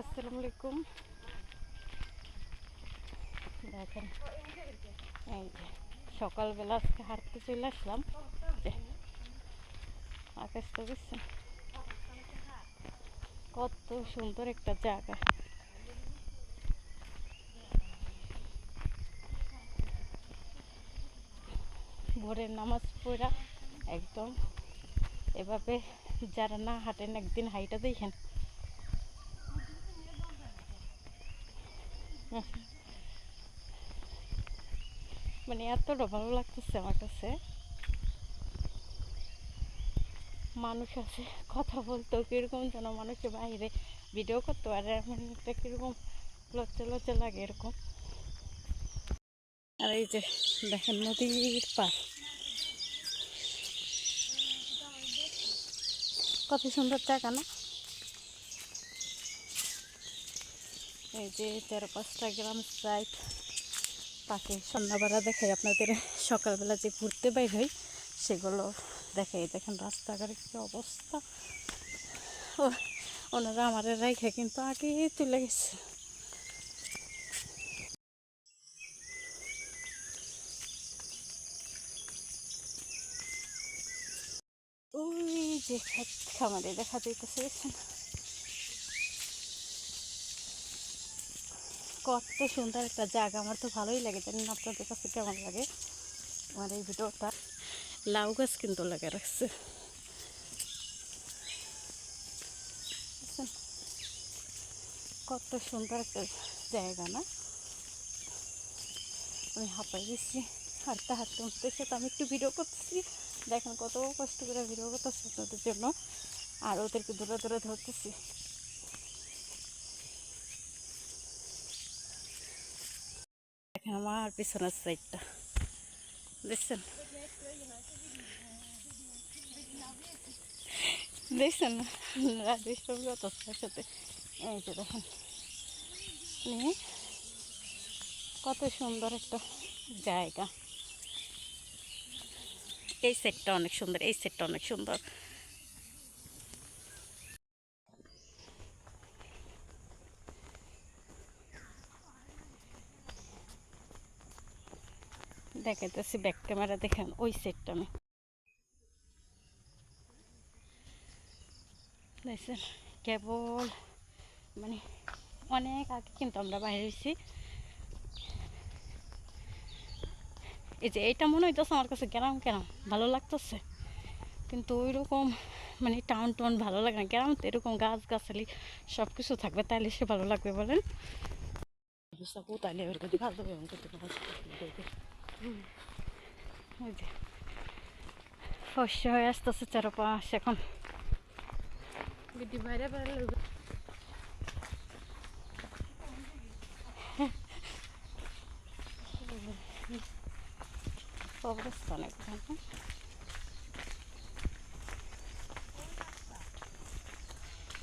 আসসালামু আলাইকুম দেখেন, এই যে সকালবেলা আজকে হাঁটতে চলে আসলাম। আকাশটা বুঝছেন কত সুন্দর একটা জায়গা। ভোরের নামাজ পড়া, একদম। এভাবে যারা না হাঁটেন, একদিন হাইটা দেখেন। মানে এতটা ভালো লাগতেছে আমার কাছে। মানুষ আছে, কথা বলতেও কীরকম যেন মানুষের বাইরে ভিডিও করতে এমন একটা কীরকম লজ্জা লজ্জা লাগে এরকম। আর এই যে দেখেন নদীর পার কত সুন্দর জায়গা না? এই যে তেরো পাঁচটা গ্রাম সাইড পাখি। সন্ধ্যাবেলা দেখাই আপনাদের, সকালবেলা যে ঘুরতে বের হই, সেগুলো দেখাই। দেখেন রাস্তাঘাটের কি অবস্থা। ও ওনারা আমার রাইখে কিন্তু আগে চলে গেছে। ওই যে খামারে দেখা যাইতেছে, দেখছেন? কত সুন্দর একটা জায়গা, আমার তো ভালোই লাগে, জানি না আপনাদের কাছে কেমন লাগে। আমার এই ভিডিওটা লাউ গাছ কিন্তু লাগে রাখছে। কত সুন্দর একটা জায়গা না? আমি হাঁপাই গেছি, হাঁটতে হাঁটতে উঠতেছে তো আমি একটু ভিডিও করতেছি। দেখেন কত কষ্ট করে ভিডিও করতেছি আপনাদের জন্য। আর ওদেরকে দূরে দূরে ধরতেছি। আমার পিছনের সাইডটা দেখছেন? দেখছেন? রাজেশ সাথে। এই যে দেখেন। নিয়ে কত সুন্দর একটা জায়গা। এই সেটটা অনেক সুন্দর, এই সেটটা অনেক সুন্দর। দেখাইতেছি ব্যাক ক্যামেরা দেখেন, ওই সেটটা আমি। কেবল মানে অনেক আগে কিন্তু আমরা বাইরে হয়েছি। এই যে এইটা মনে হইতেছে আমার কাছে গ্রাম গ্রাম ভালো লাগতেছে। কিন্তু ওই রকম মানে টাউন টাউন ভালো লাগে না। গ্রাম তো এরকম গাছ গাছালি সব কিছু থাকবে তাহলে সে ভালো লাগবে বলেন। ওই যে শস্য হয়ে আসতেছে চারপাশ এখন অবস্থা অনেক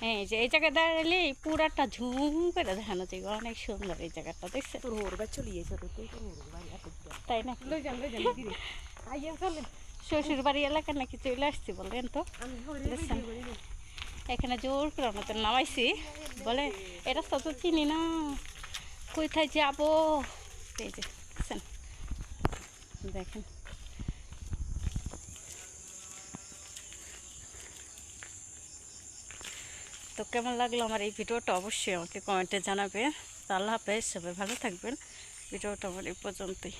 হ্যাঁ এই যে এই জায়গায় দাঁড়ালে পুরাটা ঝুম করে দেখানো যায় অনেক সুন্দর এই জায়গাটা দেখছে? তোর হোরবা চলে গেছে তো তুই না? শ্বশুর বাড়ি এলাকা নাকি চলে আসছি বললেন তো? দেখছেন? এখানে জোর করে আমাদের নামাইছি। বলে এটা তো চিনি না। কোথায় যাব? এই যে দেখছেন? দেখেন। তো কেমন লাগল আমার এই ভিডিওটা অবশ্যই আমাকে কমেন্টে জানাবে। আল্লাহ হাফেজ, সবাই ভালো থাকবেন। ভিডিওটা আমার এই পর্যন্তই।